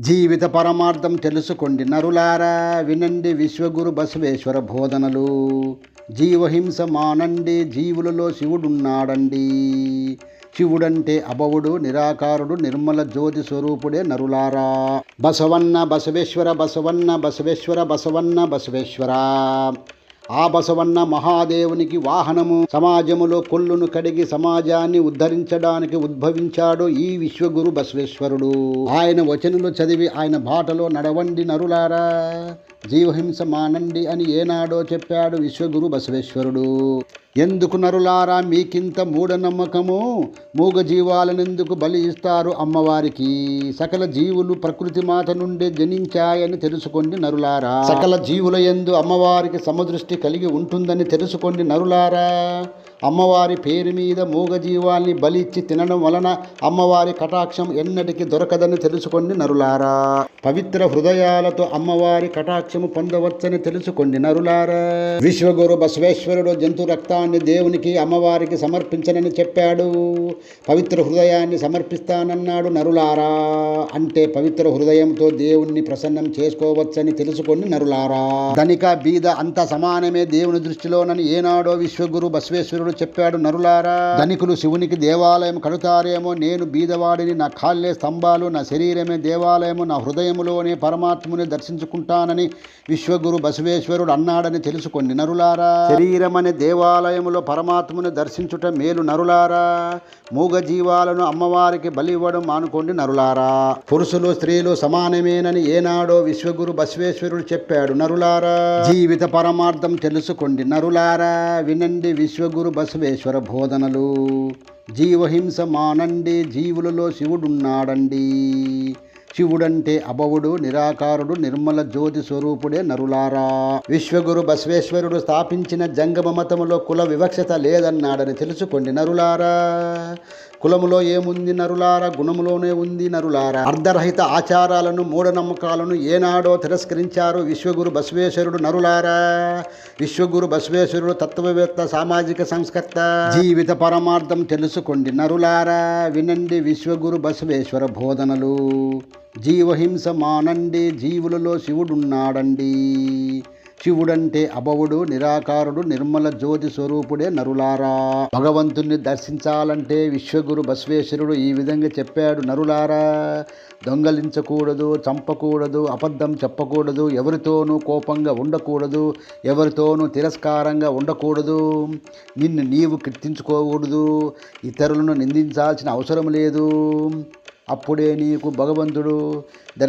జీవిత పరమార్థం తెలుసుకోండి నరులారా వినండి విశ్వగురు బసవేశ్వర బోధనలు. జీవహింస మానండి జీవులలో శివుడున్నాడండి. శివుడంటే అభవుడు నిరాకారుడు నిర్మల జ్యోతి స్వరూపుడే నరులారా. బసవన్న బసవేశ్వర బసవన్న బసవేశ్వర బసవన్న బసవేశ్వర. ఆ బసవన్న మహాదేవునికి వాహనము సమాజములో కొల్లును కడిగి సమాజాన్ని ఉద్ధరించడానికి ఉద్భవించాడు ఈ విశ్వగురు బసవేశ్వరుడు. ఆయన వచనులు చదివి ఆయన బాటలో నడవండి నరులారా జీవహింస మానండి అని ఏనాడో చెప్పాడు విశ్వగురు బసవేశ్వరుడు. ఎందుకు నరులారా మీకింత మూఢనమ్మకము? మూగ జీవాలనెందుకు బలి ఇస్తారు అమ్మవారికి? సకల జీవులు ప్రకృతి మాత నుండే జనించాయని తెలుసుకోండి నరులారా. సకల జీవుల యందు అమ్మవారికి సమదృష్టి కలిగి ఉంటుందని తెలుసుకోండి నరులారా. అమ్మవారి పేరు మీద మూగ జీవాల్ని బలిచ్చి తినడం వలన అమ్మవారి కటాక్షం ఎన్నటికీ దొరకదని తెలుసుకోండి నరులారా. పవిత్ర హృదయాలతో అమ్మవారి కటాక్షము పొందవచ్చని తెలుసుకోండి నరులారా. విశ్వగురు బసవేశ్వరుడు జంతు రక్తాన్ని దేవునికి అమ్మవారికి సమర్పించనని చెప్పాడు. పవిత్ర హృదయాన్ని సమర్పిస్తానన్నాడు నరులారా. అంటే పవిత్ర హృదయంతో దేవుణ్ణి ప్రసన్నం చేసుకోవచ్చని తెలుసుకోండి నరులారా. ధనిక బీద అంత సమానమే దేవుని దృష్టిలోనని ఏనాడో విశ్వగురు బసవేశ్వరుడు చెప్పాడు నరులారా. ధనికులు శివునికి దేవాలయం కడుతారేమో నేను బీదవాడిని నా కాళ్ళే స్తంభాలు నా శరీరమే దేవాలయము నా హృదయములోనే పరమాత్ముని దర్శించుకుంటానని విశ్వగురు బసవేశ్వరుడు అన్నాడని తెలుసుకోండి నరులారా. శరీరం అనే దేవాలయములో పరమాత్ముని దర్శించుట మేలు నరులారా. మూగ జీవాలను అమ్మవారికి బలి ఇవ్వడం మానుకోండి నరులారా. పురుషులు స్త్రీలు సమానమేనని ఏనాడో విశ్వగురు బసవేశ్వరుడు చెప్పాడు నరులారా. జీవిత పరమార్థం తెలుసుకోండి నరులారా. వినండి విశ్వగురు బసవేశ్వర బోధనలు. జీవహింస మానండి జీవులలో శివుడున్నాడండి. శివుడంటే అభవుడు నిరాకారుడు నిర్మల జ్యోతి స్వరూపుడే నరులారా. విశ్వగురు బసవేశ్వరుడు స్థాపించిన జంగమ మతములో కుల వివక్షత లేదన్నాడని తెలుసుకోండి నరులారా. కులములో ఏముంది నరులారా? గుణములోనే ఉంది నరులారా. అర్ధరహిత ఆచారాలను మూఢనమ్మకాలను ఏనాడో తిరస్కరించారు విశ్వగురు బసవేశ్వరుడు నరులారా. విశ్వగురు బసవేశ్వరుడు తత్వవేత్త సామాజిక సంస్కర్త. జీవిత పరమార్థం తెలుసుకోండి నరులారా. వినండి విశ్వగురు బసవేశ్వర బోధనలు. జీవహింస మానండి జీవులలో శివుడున్నాడండి. శివుడంటే అభవుడు నిరాకారుడు నిర్మల జ్యోతి స్వరూపుడే నరులారా. భగవంతుణ్ణి దర్శించాలంటే విశ్వగురు బసవేశ్వరుడు ఈ విధంగా చెప్పాడు నరులారా. దొంగలించకూడదు చంపకూడదు అబద్ధం చెప్పకూడదు ఎవరితోనూ కోపంగా ఉండకూడదు ఎవరితోనూ తిరస్కారంగా ఉండకూడదు. నిన్ను నీవు కీర్తించుకోకూడదు ఇతరులను నిందించాల్సిన అవసరం లేదు. అప్పుడే నీకు భగవంతుడు దర్శ